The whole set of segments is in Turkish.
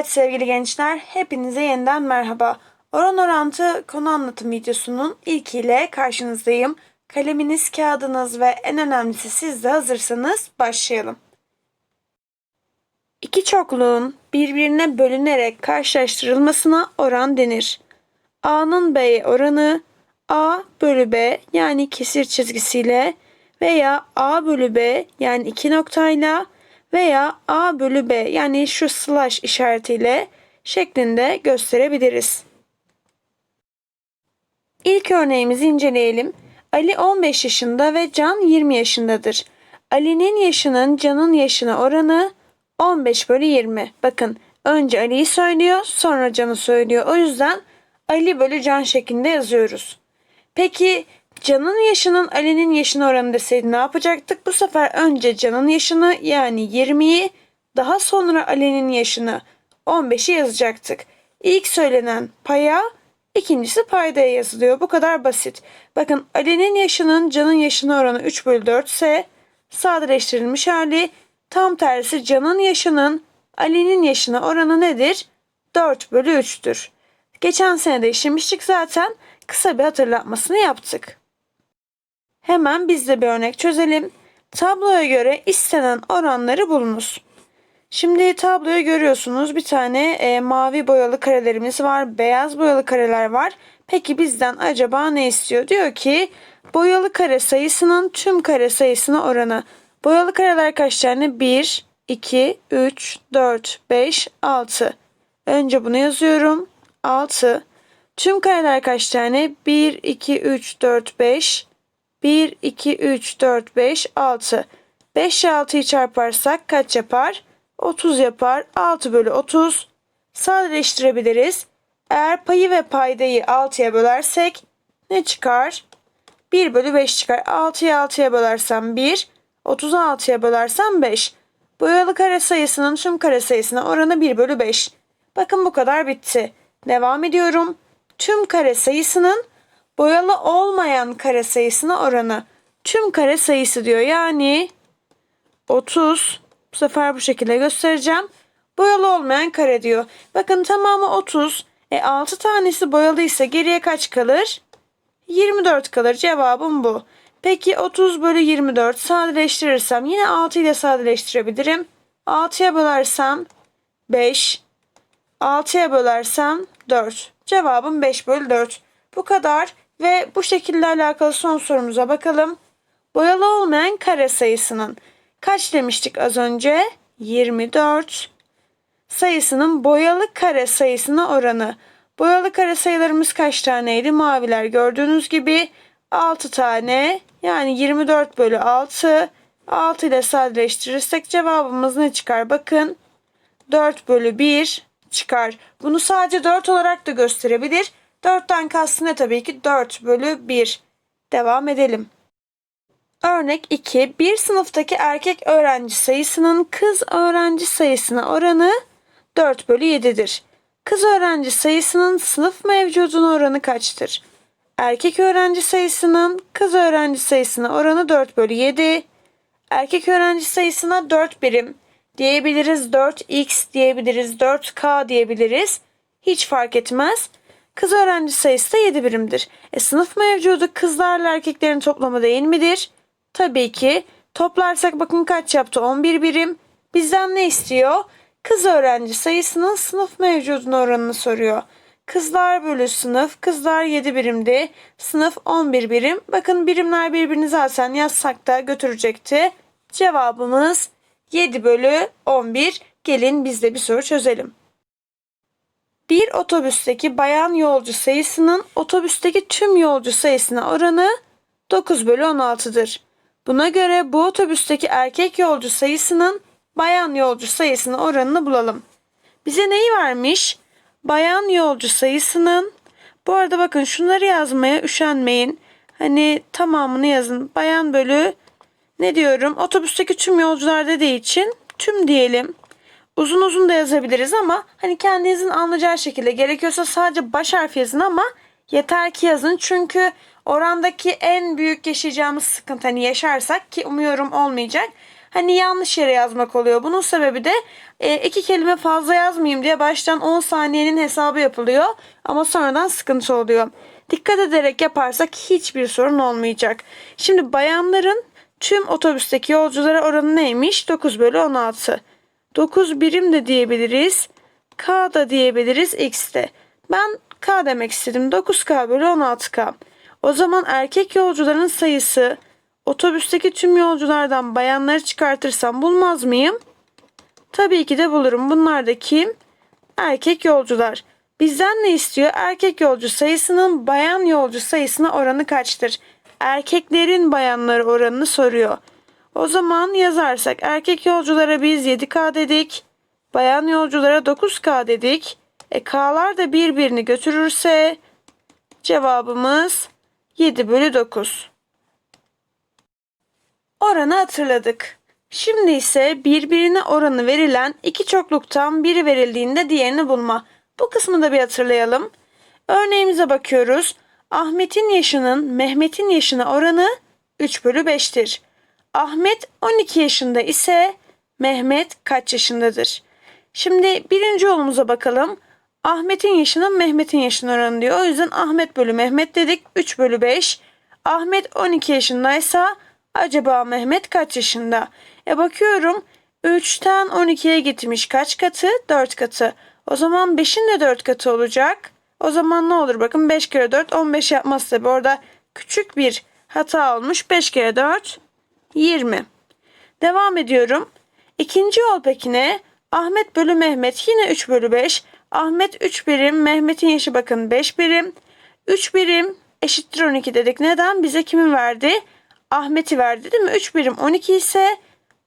Evet sevgili gençler, hepinize yeniden merhaba. Oran orantı konu anlatım videosunun ilkiyle karşınızdayım. Kaleminiz, kağıdınız ve en önemlisi siz de hazırsanız başlayalım. İki çokluğun birbirine bölünerek karşılaştırılmasına oran denir. A'nın B'ye oranı A bölü B yani kesir çizgisiyle veya A bölü B yani iki noktayla veya A bölü B yani şu slash işaretiyle şeklinde gösterebiliriz. İlk örneğimizi inceleyelim. Ali 15 yaşında ve Can 20 yaşındadır. Ali'nin yaşının Can'ın yaşına oranı 15 bölü 20. Bakın önce Ali'yi söylüyor sonra Can'ı söylüyor. O yüzden Ali bölü Can şeklinde yazıyoruz. Peki Can'ın yaşının Ali'nin yaşına oranı deseydi ne yapacaktık? Bu sefer önce Can'ın yaşını yani 20'yi daha sonra Ali'nin yaşını 15'i yazacaktık. İlk söylenen paya ikincisi paydaya yazılıyor. Bu kadar basit. Bakın Ali'nin yaşının Can'ın yaşına oranı 3 bölü 4 ise sadeleştirilmiş hali tam tersi Can'ın yaşının Ali'nin yaşına oranı nedir? 4 bölü 3'tür. Geçen sene de işlemiştik zaten. Kısa bir hatırlatmasını yaptık. Hemen biz de bir örnek çözelim. Tabloya göre istenen oranları bulunuz. Şimdi tabloyu görüyorsunuz. Bir tane e, mavi boyalı karelerimiz var. Beyaz boyalı kareler var. Peki bizden acaba ne istiyor? Diyor ki boyalı kare sayısının tüm kare sayısına oranı. Boyalı kareler kaç tane? 1, 2, 3, 4, 5, 6. Önce bunu yazıyorum. 6. Tüm kareler kaç tane? 1, 2, 3, 4, 5. 1, 2, 3, 4, 5, 6. 5 ile 6'yı çarparsak kaç yapar? 30 yapar. 6 bölü 30. Sadeleştirebiliriz. Eğer payı ve paydayı 6'ya bölersek ne çıkar? 1 bölü 5 çıkar. 6'yı 6'ya bölersem 1. 30'u 6'ya bölersem 5. Boyalı kare sayısının tüm kare sayısına oranı 1 bölü 5. Bakın bu kadar bitti. Devam ediyorum. Tüm kare sayısının boyalı olmayan kare sayısına oranı. Tüm kare sayısı diyor. Yani 30. Bu sefer bu şekilde göstereceğim. Boyalı olmayan kare diyor. Bakın tamamı 30. E 6 tanesi boyalıysa geriye kaç kalır? 24 kalır. Cevabım bu. Peki 30 bölü 24 sadeleştirirsem yine 6 ile sadeleştirebilirim. 6'ya bölersem 5. 6'ya bölersem 4. Cevabım 5 bölü 4. Bu kadar ve bu şekilde alakalı son sorumuza bakalım. Boyalı olmayan kare sayısının kaç demiştik az önce? 24 sayısının boyalı kare sayısına oranı. Boyalı kare sayılarımız kaç taneydi? Maviler gördüğünüz gibi 6 tane yani 24 bölü 6. 6 ile sadeleştirirsek cevabımız ne çıkar? Bakın 4 bölü 1 çıkar. Bunu sadece 4 olarak da gösterebilir. 4'ten kastı ne tabii ki 4 bölü 1. Devam edelim. Örnek 2. Bir sınıftaki erkek öğrenci sayısının kız öğrenci sayısına oranı 4 bölü 7'dir. Kız öğrenci sayısının sınıf mevcuduna oranı kaçtır? Erkek öğrenci sayısının kız öğrenci sayısına oranı 4 bölü 7. Erkek öğrenci sayısına 4 birim diyebiliriz. 4x diyebiliriz. 4k diyebiliriz. Hiç fark etmez. Kız öğrenci sayısı da 7 birimdir. E sınıf mevcudu kızlarla erkeklerin toplamı değil midir? Tabii ki. Toplarsak bakın kaç yaptı? 11 birim. Bizden ne istiyor? Kız öğrenci sayısının sınıf mevcuduna oranını soruyor. Kızlar bölü sınıf. Kızlar 7 birimdi. Sınıf 11 birim. Bakın birimler birbirini zaten yazsak da götürecekti. Cevabımız 7 bölü 11. Gelin biz de bir soru çözelim. Bir otobüsteki bayan yolcu sayısının otobüsteki tüm yolcu sayısına oranı 9 bölü 16'dır. Buna göre bu otobüsteki erkek yolcu sayısının bayan yolcu sayısına oranını bulalım. Bize neyi vermiş? Bayan yolcu sayısının bu arada bakın şunları yazmaya üşenmeyin. Hani tamamını yazın. Bayan bölü ne diyorum? Otobüsteki tüm yolcular dediği için tüm diyelim. Uzun uzun da yazabiliriz ama hani kendinizin anlayacağı şekilde gerekiyorsa sadece baş harfi yazın ama yeter ki yazın. Çünkü orandaki en büyük yaşayacağımız sıkıntı hani yaşarsak ki umuyorum olmayacak. hani yanlış yere yazmak oluyor. Bunun sebebi de e, iki kelime fazla yazmayayım diye baştan 10 saniyenin hesabı yapılıyor. Ama sonradan sıkıntı oluyor. Dikkat ederek yaparsak hiçbir sorun olmayacak. Şimdi bayanların tüm otobüsteki yolculara oranı neymiş? 9 bölü 16. 9 birim de diyebiliriz. K da diyebiliriz X de. Ben K demek istedim. 9K bölü 16K. O zaman erkek yolcuların sayısı otobüsteki tüm yolculardan bayanları çıkartırsam bulmaz mıyım? Tabii ki de bulurum. Bunlar da kim? Erkek yolcular. Bizden ne istiyor? Erkek yolcu sayısının bayan yolcu sayısına oranı kaçtır? Erkeklerin bayanları oranını soruyor. O zaman yazarsak erkek yolculara biz 7K dedik. Bayan yolculara 9K dedik. E K'lar da birbirini götürürse cevabımız 7 bölü 9. Oranı hatırladık. Şimdi ise birbirine oranı verilen iki çokluktan biri verildiğinde diğerini bulma. Bu kısmı da bir hatırlayalım. Örneğimize bakıyoruz. Ahmet'in yaşının Mehmet'in yaşına oranı 3 bölü 5'tir. Ahmet 12 yaşında ise Mehmet kaç yaşındadır? Şimdi birinci yolumuza bakalım. Ahmet'in yaşının Mehmet'in yaşına oranı diyor. O yüzden Ahmet bölü Mehmet dedik. 3 bölü 5. Ahmet 12 yaşındaysa acaba Mehmet kaç yaşında? E bakıyorum 3'ten 12'ye gitmiş kaç katı? 4 katı. O zaman 5'in de 4 katı olacak. O zaman ne olur bakın 5 kere 4 15 yapmaz tabi. Orada küçük bir hata olmuş. 5 kere 4 20. Devam ediyorum. İkinci yol peki ne? Ahmet bölü Mehmet yine 3 bölü 5. Ahmet 3 birim, Mehmet'in yaşı bakın 5 birim. 3 birim eşittir 12 dedik. Neden? Bize kimi verdi? Ahmet'i verdi değil mi? 3 birim 12 ise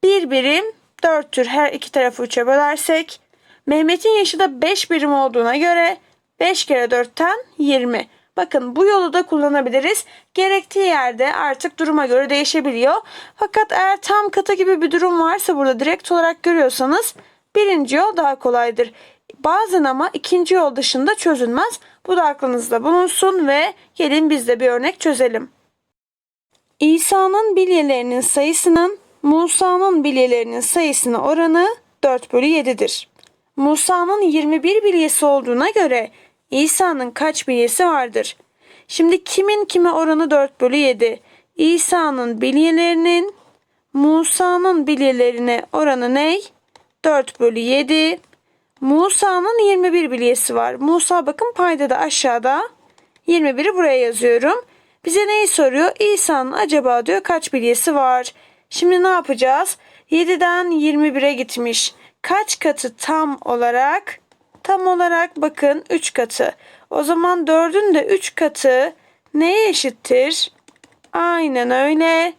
1 birim 4'tür. Her iki tarafı 3'e bölersek. Mehmet'in yaşı da 5 birim olduğuna göre 5 kere 4'ten 20. Bakın bu yolu da kullanabiliriz. Gerektiği yerde artık duruma göre değişebiliyor. Fakat eğer tam kata gibi bir durum varsa burada direkt olarak görüyorsanız birinci yol daha kolaydır. Bazen ama ikinci yol dışında çözülmez. Bu da aklınızda bulunsun ve gelin biz de bir örnek çözelim. İsa'nın bilyelerinin sayısının Musa'nın bilyelerinin sayısına oranı 4 bölü 7'dir. Musa'nın 21 bilyesi olduğuna göre İsa'nın kaç bilyesi vardır? Şimdi kimin kime oranı 4 bölü 7? İsa'nın bilyelerinin Musa'nın bilyelerine oranı ne? 4 bölü 7. Musa'nın 21 bilyesi var. Musa bakın payda da aşağıda. 21'i buraya yazıyorum. Bize neyi soruyor? İsa'nın acaba diyor kaç bilyesi var? Şimdi ne yapacağız? 7'den 21'e gitmiş. Kaç katı tam olarak? Tam olarak bakın 3 katı. O zaman 4'ün de 3 katı neye eşittir? Aynen öyle.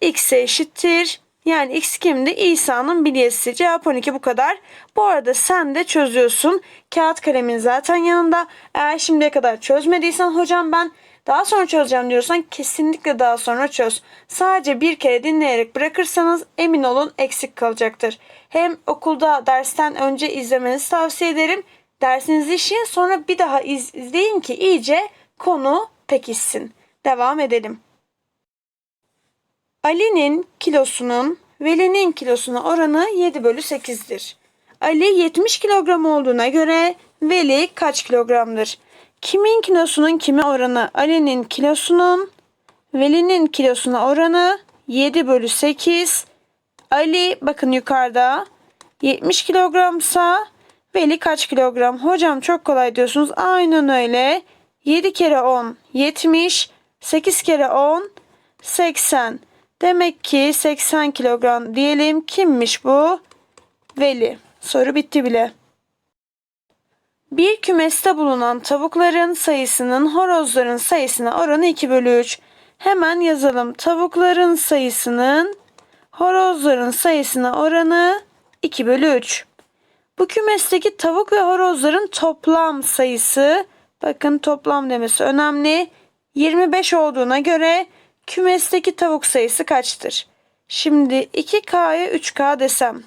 X'e eşittir. Yani X kimdi? İsa'nın bilyesi. Cevap 12 bu kadar. Bu arada sen de çözüyorsun. Kağıt kalemin zaten yanında. Eğer şimdiye kadar çözmediysen hocam ben daha sonra çözeceğim diyorsan kesinlikle daha sonra çöz. Sadece bir kere dinleyerek bırakırsanız emin olun eksik kalacaktır. Hem okulda dersten önce izlemenizi tavsiye ederim. Dersinizi işin sonra bir daha iz- izleyin ki iyice konu pekişsin. Devam edelim. Ali'nin kilosunun Veli'nin kilosuna oranı 7 bölü 8'dir. Ali 70 kilogram olduğuna göre Veli kaç kilogramdır? Kimin kilosunun kime oranı? Ali'nin kilosunun Veli'nin kilosuna oranı 7 bölü 8. Ali bakın yukarıda 70 kilogramsa Veli kaç kilogram? Hocam çok kolay diyorsunuz. Aynen öyle. 7 kere 10 70. 8 kere 10 80. Demek ki 80 kilogram diyelim. Kimmiş bu? Veli. Soru bitti bile. Bir kümeste bulunan tavukların sayısının horozların sayısına oranı 2 bölü 3. Hemen yazalım. Tavukların sayısının horozların sayısına oranı 2 bölü 3. Bu kümesteki tavuk ve horozların toplam sayısı bakın toplam demesi önemli. 25 olduğuna göre kümesteki tavuk sayısı kaçtır? Şimdi 2K'ya 3K desem.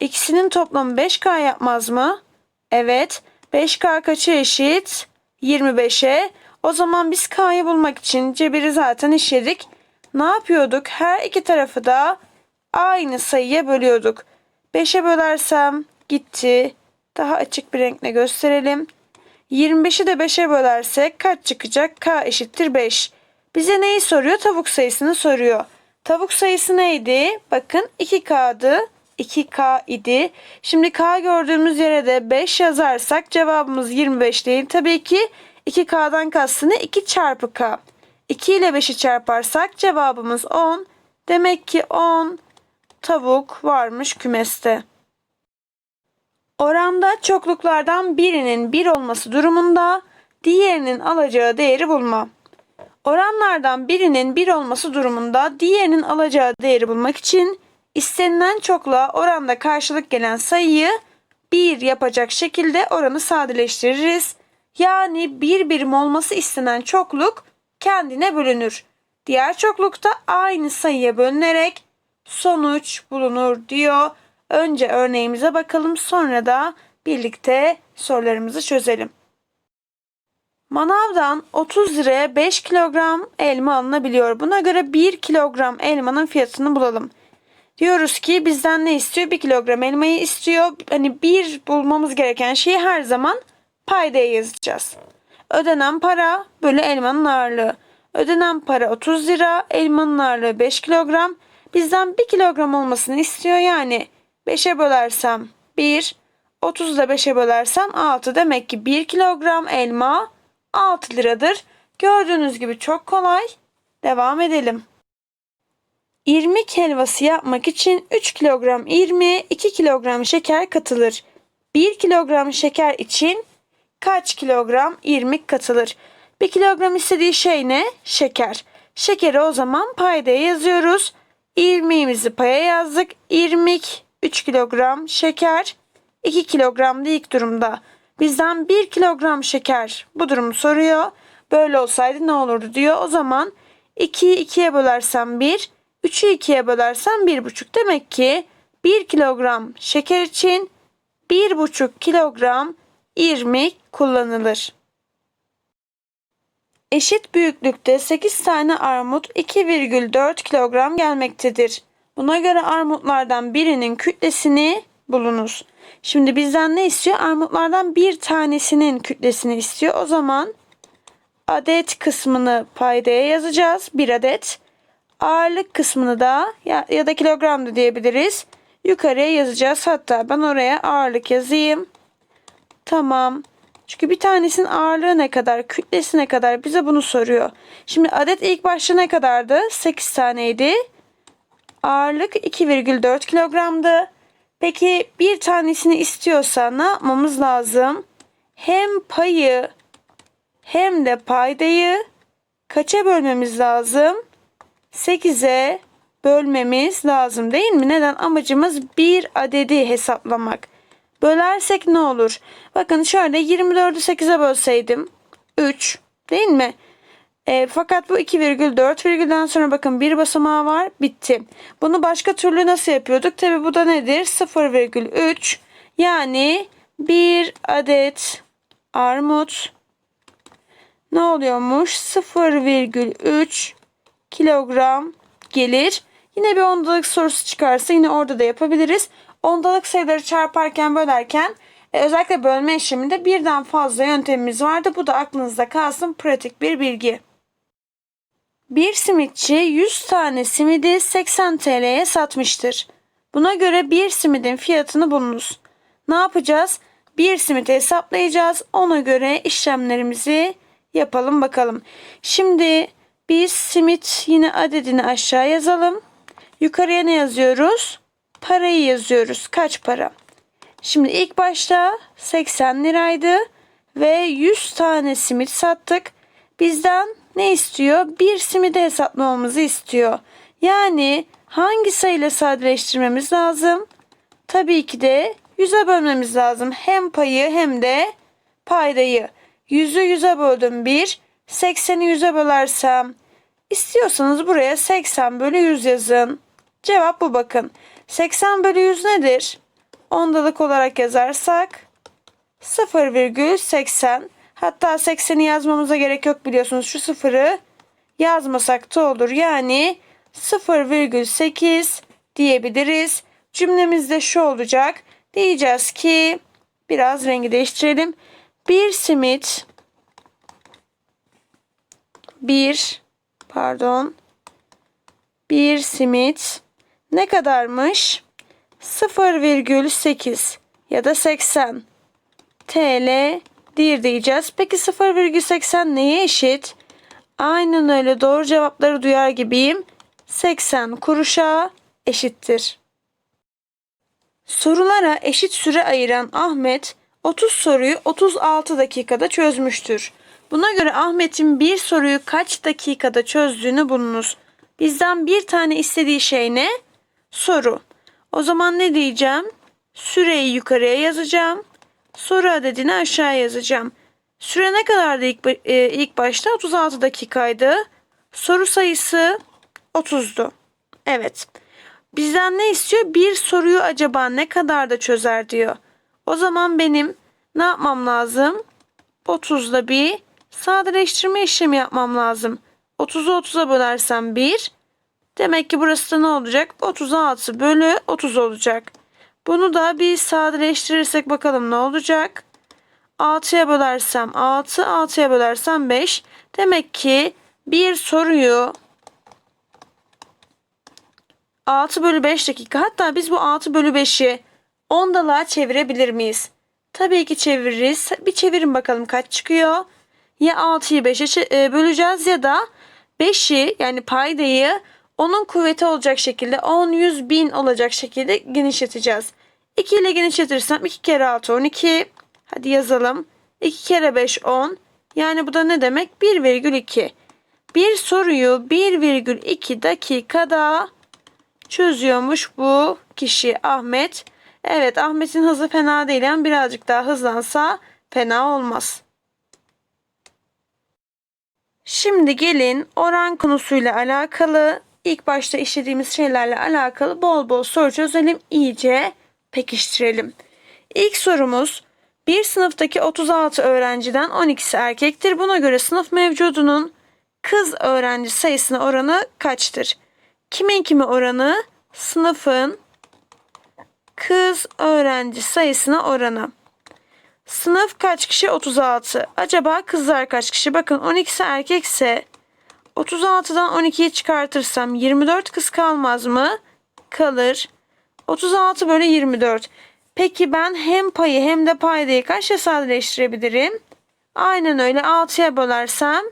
İkisinin toplamı 5K yapmaz mı? Evet. 5K kaça eşit? 25'e. O zaman biz K'yı bulmak için cebiri zaten işledik. Ne yapıyorduk? Her iki tarafı da aynı sayıya bölüyorduk. 5'e bölersem gitti. Daha açık bir renkle gösterelim. 25'i de 5'e bölersek kaç çıkacak? K eşittir 5. Bize neyi soruyor? Tavuk sayısını soruyor. Tavuk sayısı neydi? Bakın 2K'dı. 2K idi. Şimdi K gördüğümüz yere de 5 yazarsak cevabımız 25 değil. Tabii ki 2K'dan kastını 2 çarpı K. 2 ile 5'i çarparsak cevabımız 10. Demek ki 10 tavuk varmış kümeste. Oranda çokluklardan birinin 1 olması durumunda diğerinin alacağı değeri bulma. Oranlardan birinin 1 olması durumunda diğerinin alacağı değeri bulmak için istenilen çokluğa oranda karşılık gelen sayıyı 1 yapacak şekilde oranı sadeleştiririz. Yani bir birim olması istenen çokluk kendine bölünür. Diğer çoklukta aynı sayıya bölünerek sonuç bulunur diyor. Önce örneğimize bakalım sonra da birlikte sorularımızı çözelim. Manavdan 30 liraya 5 kilogram elma alınabiliyor. Buna göre 1 kilogram elmanın fiyatını bulalım. Diyoruz ki bizden ne istiyor? 1 kilogram elmayı istiyor. Hani bir bulmamız gereken şeyi her zaman paydaya yazacağız. Ödenen para bölü elmanın ağırlığı. Ödenen para 30 lira, elmanın ağırlığı 5 kilogram. Bizden 1 kilogram olmasını istiyor yani. 5'e bölersem 1, 30'u da 5'e bölersem 6. Demek ki 1 kilogram elma 6 liradır. Gördüğünüz gibi çok kolay. Devam edelim. İrmik helvası yapmak için 3 kilogram irmiğe 2 kilogram şeker katılır. 1 kilogram şeker için kaç kilogram irmik katılır? 1 kilogram istediği şey ne? Şeker. Şekeri o zaman paydaya yazıyoruz. İrmiğimizi paya yazdık. İrmik 3 kilogram şeker 2 kilogram da ilk durumda. Bizden 1 kilogram şeker bu durumu soruyor. Böyle olsaydı ne olurdu diyor. O zaman 2'yi 2'ye bölersem 1, 3'ü 2'ye bölersem 1,5. Demek ki 1 kilogram şeker için 1,5 kilogram irmik kullanılır. Eşit büyüklükte 8 tane armut 2,4 kilogram gelmektedir. Buna göre armutlardan birinin kütlesini bulunuz. Şimdi bizden ne istiyor? Armutlardan bir tanesinin kütlesini istiyor. O zaman adet kısmını paydaya yazacağız. Bir adet. Ağırlık kısmını da ya, ya da kilogram da diyebiliriz. Yukarıya yazacağız. Hatta ben oraya ağırlık yazayım. Tamam. Çünkü bir tanesinin ağırlığı ne kadar, kütlesi ne kadar bize bunu soruyor. Şimdi adet ilk başta ne kadardı? 8 taneydi. Ağırlık 2,4 kilogramdı. Peki bir tanesini istiyorsa ne yapmamız lazım? Hem payı hem de paydayı kaça bölmemiz lazım? 8'e bölmemiz lazım değil mi? Neden? Amacımız bir adedi hesaplamak. Bölersek ne olur? Bakın şöyle 24'ü 8'e bölseydim 3 değil mi? E, fakat bu 2,4 virgülden sonra bakın bir basamağı var. Bitti. Bunu başka türlü nasıl yapıyorduk? Tabi bu da nedir? 0,3 yani bir adet armut ne oluyormuş? 0,3 kilogram gelir. Yine bir ondalık sorusu çıkarsa yine orada da yapabiliriz. Ondalık sayıları çarparken bölerken e, özellikle bölme işleminde birden fazla yöntemimiz vardı. Bu da aklınızda kalsın pratik bir bilgi. Bir simitçi 100 tane simidi 80 TL'ye satmıştır. Buna göre bir simidin fiyatını bulunuz. Ne yapacağız? Bir simit hesaplayacağız. Ona göre işlemlerimizi yapalım bakalım. Şimdi biz simit yine adedini aşağı yazalım. Yukarıya ne yazıyoruz? Parayı yazıyoruz. Kaç para? Şimdi ilk başta 80 liraydı ve 100 tane simit sattık. Bizden ne istiyor? Bir simidi hesaplamamızı istiyor. Yani hangi sayıyla sadeleştirmemiz lazım? Tabii ki de 100'e bölmemiz lazım. Hem payı hem de paydayı. 100'ü 100'e böldüm 1. 80'i 100'e bölersem istiyorsanız buraya 80 bölü 100 yazın. Cevap bu bakın. 80 bölü 100 nedir? Ondalık olarak yazarsak 0,80 Hatta 80'i yazmamıza gerek yok biliyorsunuz. Şu sıfırı yazmasak da olur. Yani 0,8 diyebiliriz. Cümlemizde şu olacak. Diyeceğiz ki biraz rengi değiştirelim. Bir simit bir pardon bir simit ne kadarmış? 0,8 ya da 80 TL dir diyeceğiz. Peki 0,80 neye eşit? Aynen öyle doğru cevapları duyar gibiyim. 80 kuruşa eşittir. Sorulara eşit süre ayıran Ahmet 30 soruyu 36 dakikada çözmüştür. Buna göre Ahmet'in bir soruyu kaç dakikada çözdüğünü bulunuz. Bizden bir tane istediği şey ne? Soru. O zaman ne diyeceğim? Süreyi yukarıya yazacağım. Soru adedini aşağıya yazacağım. Süre ne kadardı ilk, e, ilk başta? 36 dakikaydı. Soru sayısı 30'du. Evet. Bizden ne istiyor? Bir soruyu acaba ne kadar da çözer diyor. O zaman benim ne yapmam lazım? 30'da bir sadeleştirme işlemi yapmam lazım. 30'u 30'a bölersem 1. Demek ki burası da ne olacak? 36 bölü 30 olacak. Bunu da bir sadeleştirirsek bakalım ne olacak? 6'ya bölersem 6, 6'ya bölersem 5. Demek ki bir soruyu 6 bölü 5 dakika. Hatta biz bu 6 bölü 5'i 10 dalığa çevirebilir miyiz? Tabii ki çeviririz. Bir çevirin bakalım kaç çıkıyor. Ya 6'yı 5'e böleceğiz ya da 5'i yani paydayı onun kuvveti olacak şekilde 10, 100, 1000 olacak şekilde genişleteceğiz. 2 ile genişletirsem 2 kere 6 12. Hadi yazalım. 2 kere 5 10. Yani bu da ne demek? 1,2. Bir soruyu 1,2 dakikada çözüyormuş bu kişi Ahmet. Evet Ahmet'in hızı fena değil ama birazcık daha hızlansa fena olmaz. Şimdi gelin oran konusuyla alakalı ilk başta işlediğimiz şeylerle alakalı bol bol soru çözelim iyice pekiştirelim. İlk sorumuz bir sınıftaki 36 öğrenciden 12'si erkektir. Buna göre sınıf mevcudunun kız öğrenci sayısına oranı kaçtır? Kimin kimi oranı? Sınıfın kız öğrenci sayısına oranı. Sınıf kaç kişi? 36. Acaba kızlar kaç kişi? Bakın 12'si erkekse 36'dan 12'yi çıkartırsam 24 kız kalmaz mı? Kalır. 36 bölü 24. Peki ben hem payı hem de paydayı kaçla sadeleştirebilirim? Aynen öyle 6'ya bölersem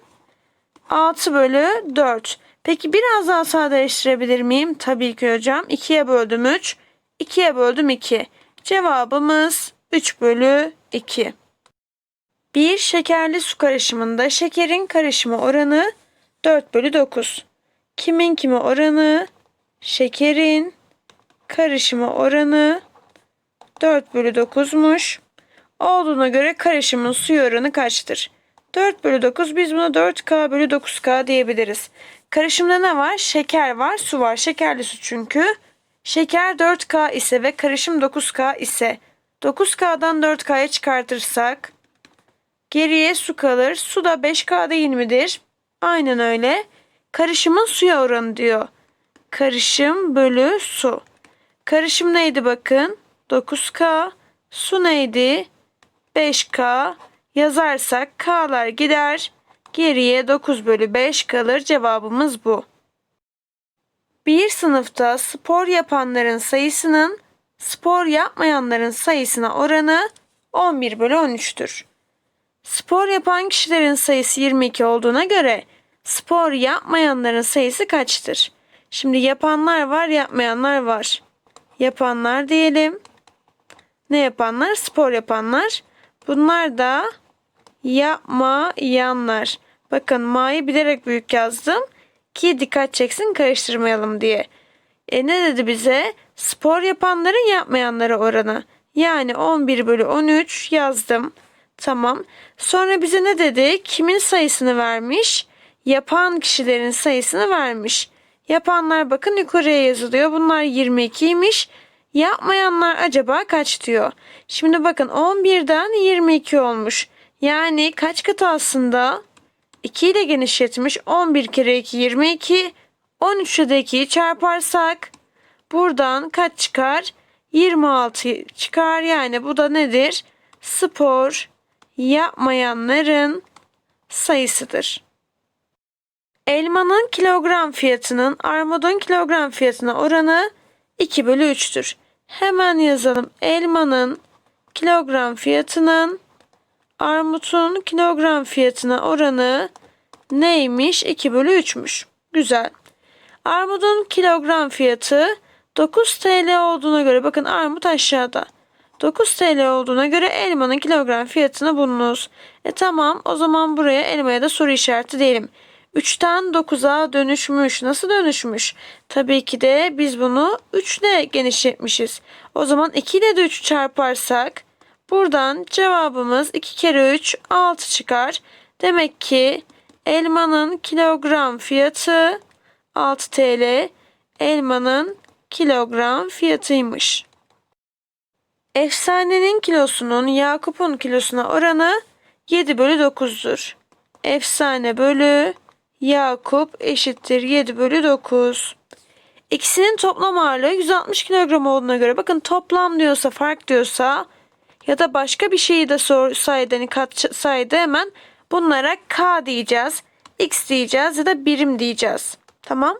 6 bölü 4. Peki biraz daha sadeleştirebilir miyim? Tabii ki hocam. 2'ye böldüm 3. 2'ye böldüm 2. Cevabımız 3 bölü 2. Bir şekerli su karışımında şekerin karışımı oranı 4 bölü 9. Kimin kimi oranı? Şekerin karışımı oranı 4 bölü 9'muş. Olduğuna göre karışımın suyu oranı kaçtır? 4 bölü 9 biz buna 4K bölü 9K diyebiliriz. Karışımda ne var? Şeker var, su var. Şekerli su çünkü. Şeker 4K ise ve karışım 9K ise 9K'dan 4K'ya çıkartırsak geriye su kalır. Su da 5K değil midir? Aynen öyle. Karışımın suya oranı diyor. Karışım bölü su. Karışım neydi bakın? 9K. Su neydi? 5K. Yazarsak K'lar gider. Geriye 9 bölü 5 kalır. Cevabımız bu. Bir sınıfta spor yapanların sayısının spor yapmayanların sayısına oranı 11 bölü 13'tür. Spor yapan kişilerin sayısı 22 olduğuna göre spor yapmayanların sayısı kaçtır? Şimdi yapanlar var, yapmayanlar var. Yapanlar diyelim. Ne yapanlar? Spor yapanlar. Bunlar da yapmayanlar. Bakın ma'yı bilerek büyük yazdım ki dikkat çeksin karıştırmayalım diye. E ne dedi bize? Spor yapanların yapmayanlara oranı. Yani 11 bölü 13 yazdım. Tamam. Sonra bize ne dedi? Kimin sayısını vermiş? Yapan kişilerin sayısını vermiş. Yapanlar bakın yukarıya yazılıyor. Bunlar 22'ymiş. Yapmayanlar acaba kaç diyor? Şimdi bakın 11'den 22 olmuş. Yani kaç katı aslında? 2 ile genişletmiş. 11 kere 2 22. 13'e de 2'yi çarparsak Buradan kaç çıkar? 26 çıkar. Yani bu da nedir? Spor yapmayanların sayısıdır. Elmanın kilogram fiyatının armudun kilogram fiyatına oranı 2 bölü 3'tür. Hemen yazalım. Elmanın kilogram fiyatının armutun kilogram fiyatına oranı neymiş? 2 bölü 3'müş. Güzel. Armudun kilogram fiyatı 9 TL olduğuna göre bakın armut aşağıda. 9 TL olduğuna göre elmanın kilogram fiyatını bulunuz. E tamam o zaman buraya elmaya da soru işareti diyelim. 3'ten 9'a dönüşmüş. Nasıl dönüşmüş? Tabii ki de biz bunu 3 ile genişletmişiz. O zaman 2 ile de 3 çarparsak buradan cevabımız 2 kere 3 6 çıkar. Demek ki elmanın kilogram fiyatı 6 TL. Elmanın kilogram fiyatıymış. Efsanenin kilosunun Yakup'un kilosuna oranı 7 bölü 9'dur. Efsane bölü Yakup eşittir 7 bölü 9. İkisinin toplam ağırlığı 160 kilogram olduğuna göre bakın toplam diyorsa fark diyorsa ya da başka bir şeyi de sorsaydı hani katsaydı hemen bunlara K diyeceğiz. X diyeceğiz ya da birim diyeceğiz. Tamam.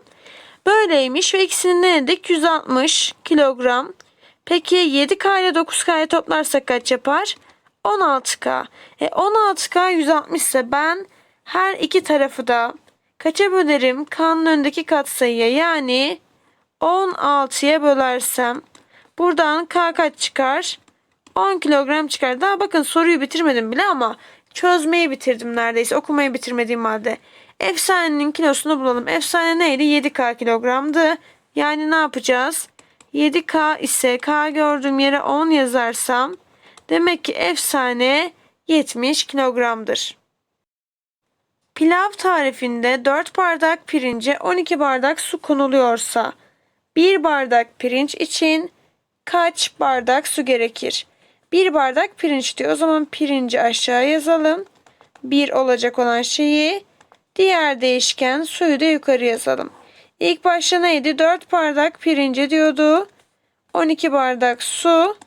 Böyleymiş ve ikisinin ne dedik? 160 kilogram. Peki 7K ile 9K'yı toplarsak kaç yapar? 16K. E 16K 160 ise ben her iki tarafı da kaça bölerim? K'nın önündeki katsayıya yani 16'ya bölersem buradan K kaç çıkar? 10 kilogram çıkar. Daha bakın soruyu bitirmedim bile ama çözmeyi bitirdim neredeyse. Okumayı bitirmediğim halde. Efsanenin kilosunu bulalım. Efsane neydi? 7K kilogramdı. Yani ne yapacağız? 7K ise K gördüğüm yere 10 yazarsam demek ki efsane 70 kilogramdır. Pilav tarifinde 4 bardak pirince 12 bardak su konuluyorsa 1 bardak pirinç için kaç bardak su gerekir? 1 bardak pirinç diyor. O zaman pirinci aşağı yazalım. 1 olacak olan şeyi diğer değişken suyu da yukarı yazalım. İlk başta neydi? 4 bardak pirince diyordu. 12 bardak su.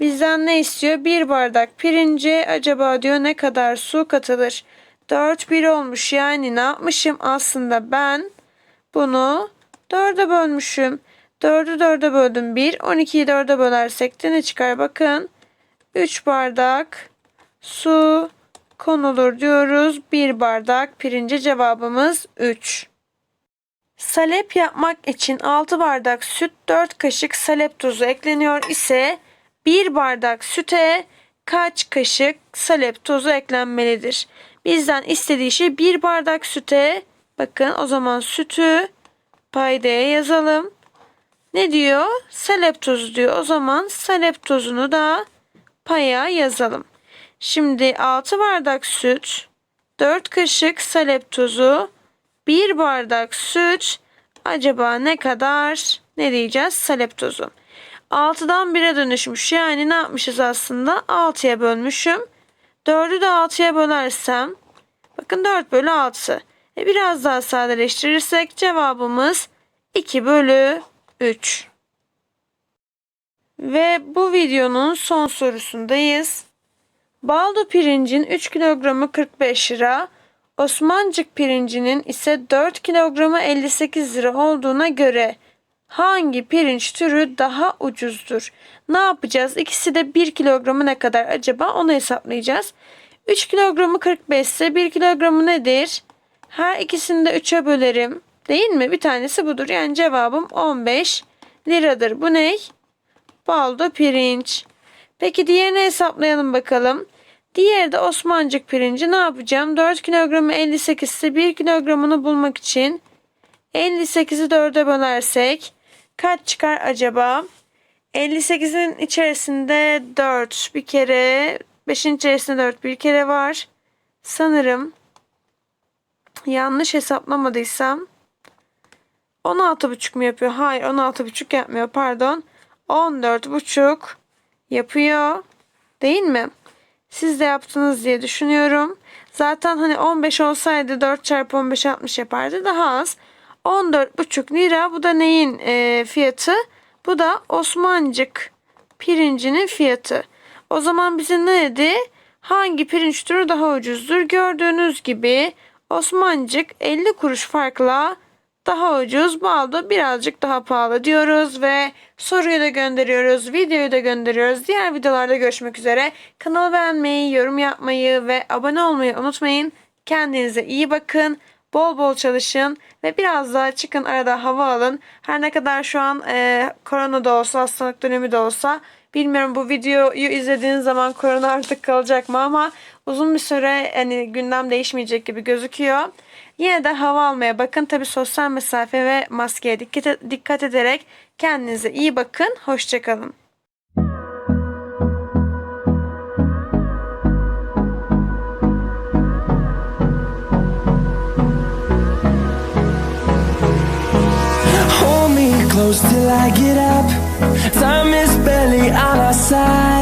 Bizden ne istiyor? 1 bardak pirince acaba diyor ne kadar su katılır? 4 1 olmuş. Yani ne yapmışım? Aslında ben bunu 4'e bölmüşüm. 4'ü 4'e böldüm 1. 12'yi 4'e bölersek de ne çıkar? Bakın 3 bardak su konulur diyoruz. 1 bardak pirince cevabımız 3. Salep yapmak için 6 bardak süt 4 kaşık salep tuzu ekleniyor ise 1 bardak süte kaç kaşık salep tuzu eklenmelidir? Bizden istediği şey 1 bardak süte bakın o zaman sütü paydaya yazalım. Ne diyor? Salep tuzu diyor. O zaman salep tuzunu da paya yazalım. Şimdi 6 bardak süt, 4 kaşık salep tuzu, 1 bardak süt acaba ne kadar ne diyeceğiz salep tuzu. 6'dan 1'e dönüşmüş. Yani ne yapmışız aslında? 6'ya bölmüşüm. 4'ü de 6'ya bölersem bakın 4 bölü 6. E biraz daha sadeleştirirsek cevabımız 2 bölü 3. Ve bu videonun son sorusundayız. Baldo pirincin 3 kilogramı 45 lira, Osmancık pirincinin ise 4 kilogramı 58 lira olduğuna göre hangi pirinç türü daha ucuzdur? Ne yapacağız? İkisi de 1 kilogramı ne kadar acaba onu hesaplayacağız. 3 kilogramı 45 ise 1 kilogramı nedir? Her ikisini de 3'e bölerim. Değil mi? Bir tanesi budur. Yani cevabım 15 liradır. Bu ne? Baldo pirinç. Peki diğerini hesaplayalım bakalım. Diğeri de Osmancık pirinci. Ne yapacağım? 4 kilogramı 58 ise 1 kilogramını bulmak için 58'i 4'e bölersek kaç çıkar acaba? 58'in içerisinde 4 bir kere 5'in içerisinde 4 bir kere var. Sanırım yanlış hesaplamadıysam 16,5 mu yapıyor? Hayır 16,5 yapmıyor pardon. 14,5 yapıyor. Değil mi? Siz de yaptınız diye düşünüyorum. Zaten hani 15 olsaydı 4 çarpı 15 60 yapardı. Daha az. 14,5 lira. Bu da neyin e, fiyatı? Bu da Osmancık pirincinin fiyatı. O zaman bize ne dedi? Hangi pirinç türü daha ucuzdur? Gördüğünüz gibi Osmancık 50 kuruş farkla daha ucuz, bal da birazcık daha pahalı diyoruz ve soruyu da gönderiyoruz, videoyu da gönderiyoruz. Diğer videolarda görüşmek üzere. Kanalı beğenmeyi, yorum yapmayı ve abone olmayı unutmayın. Kendinize iyi bakın. Bol bol çalışın ve biraz daha çıkın arada hava alın. Her ne kadar şu an e, korona da olsa, hastalık dönemi de olsa bilmiyorum bu videoyu izlediğiniz zaman korona artık kalacak mı ama uzun bir süre hani gündem değişmeyecek gibi gözüküyor. Yine de hava almaya bakın. Tabi sosyal mesafe ve maskeye dikkat, e, dikkat ederek kendinize iyi bakın. Hoşçakalın. Close till I get up. Time is barely on our side.